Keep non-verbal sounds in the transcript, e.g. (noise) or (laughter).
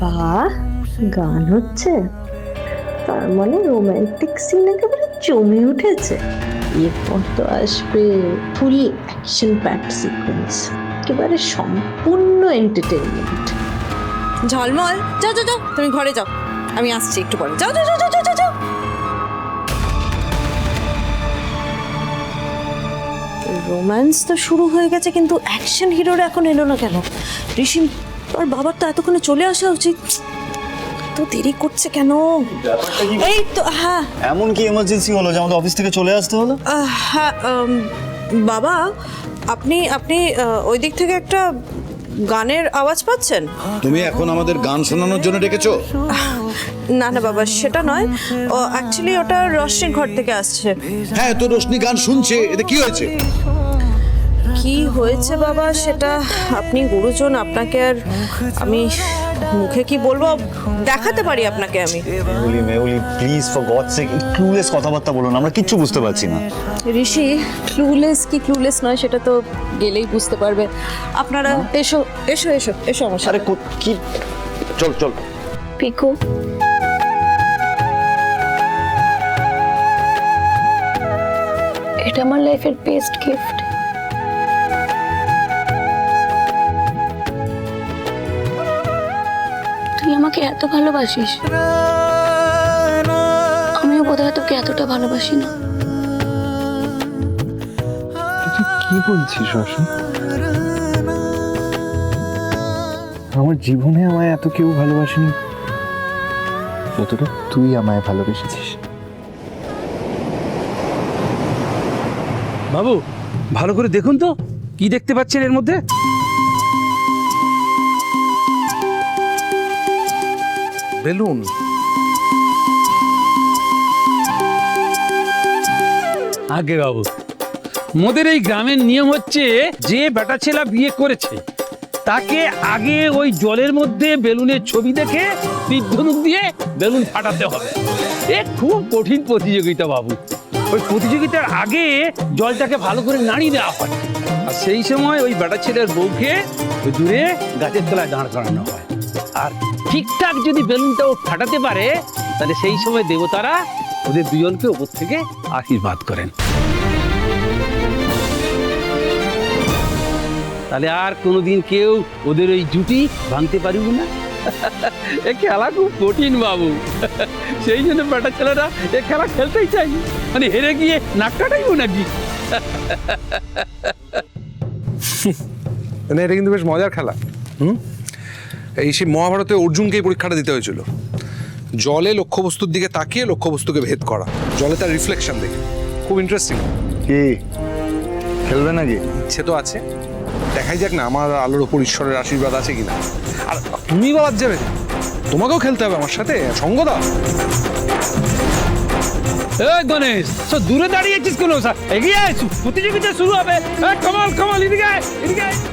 বাহ গান হচ্ছে। তার মানে রোমান্টিক সিন একেবারে জমে উঠেছে। এরপর তো আসবে ফুল অ্যাকশন প্যাক সিকোয়েন্স একেবারে সম্পূর্ণ এন্টারটেনমেন্ট ঝলমল যাও যাও যাও তুমি ঘরে যাও। আমি আসছি একটু পরে। যাও যাও যাও যাও, রোম্যান্স তো শুরু হয়ে গেছে কিন্তু অ্যাকশন হিরোরা এখন এলো না কেন? ঋষি আর বাবার তো এতক্ষণে চলে আসা উচিত। তো দেরি করছে কেন? এই তো হ্যাঁ। এমন কি এমার্জেন্সি হলো যে আমাদের অফিস থেকে চলে আসতে হলো? হ্যাঁ বাবা আপনি আপনি ওই দিক থেকে একটা গানের আওয়াজ পাচ্ছেন? তুমি এখন আমাদের গান শোনানোর জন্য ডেকেছো? না না বাবা সেটা নয়। ও অ্যাকচুয়ালি ওটা রশ্মির ঘর থেকে আসছে। হ্যাঁ তো রশ্মি গান শুনছে। এতে কি হয়েছে? কি হয়েছে বাবা? সেটা আপনি গুরুজন আপনাকে আর আমি মুখে কি বলব? দেখাতে পারি আপনাকে আমি। Mehuli Mehuli please for God sake clueless কথাবার্তা বলুন আমরা কিচ্ছু বুঝতে পারছি না। ঋষি ক্লুলেস কি ক্লুলেস নয় সেটা তো গেলেই বুঝতে পারবে। আপনারা এসো এসো এসো এসো আমার সাথে। আরে কো- কি? চল চল। পিকো। এটা আমার লাইফের বেস্ট গিফট তুই আমাকে এত ভালোবাসিস। আমিও বোধহয় তোকে এতটা ভালোবাসি না। তুই কি বলছিস আমার জীবনে আমায় এত কেউ ভালোবাসেনি। যতটা তুই আমায় ভালোবেসেছিস। বাবু ভালো করে দেখুন তো কি দেখতে পাচ্ছেন এর মধ্যে? বেলুন। আগে বাবু, মোদের এই গ্রামের নিয়ম হচ্ছে যে বেটা ছেলা বিয়ে করেছে, তাকে আগে ওই জলের মধ্যে বেলুনের ছবি দেখে তীর্ধনুক দিয়ে বেলুন ফাটাতে হবে। এ খুব কঠিন প্রতিযোগিতা বাবু। ওই প্রতিযোগিতার আগে জলটাকে ভালো করে নাড়িয়ে দেওয়া হয়। আর সেই সময় ওই বেটা ছেলের বউকে দূরে গাছের তলায় দাঁড় করানো হয়। আর ঠিকঠাক যদি বেলুনটাও ফাটাতে পারে তাহলে সেই সময় দেবতারা ওদের দুজনকে ওপর থেকে আশীর্বাদ করেন। তাহলে আর কোনোদিন কেউ ওদের ওই জুটি ভাঙতে পারিব না? (laughs) এ খেলা খুব কঠিন বাবু। (laughs) সেই জন্য বেটা ছেলেরা এ খেলা খেলতেই চাই মানে হেরে গিয়ে নাক কাটাইবো নাকি? মানে এটা কিন্তু বেশ মজার খেলা। হুম? এই সেই মহাভারতে অর্জুনকে এই পরীক্ষাটা দিতে হয়েছিল। জলে লক্ষ্যবস্তুর দিকে তাকিয়ে লক্ষ্যবস্তুকে ভেদ করা। জলে তার রিফ্লেকশন দেখে। খুব ইন্টারেস্টিং কি? খেলবে নাকি? ইচ্ছে তো আছে। দেখাই যাক না আমার আলোর ওপর ঈশ্বরের আশীর্বাদ আছে কিনা। আর তুমি বাদ যাবে। তোমাকেও খেলতে হবে আমার সাথে। সঙ্গ দাও। গণেশ তো দূরে দাঁড়িয়েছিস কেন? এগিয়ে আয় প্রতিযোগিতা শুরু হবে। এ, কমাল কমাল এদিকে এদিকে।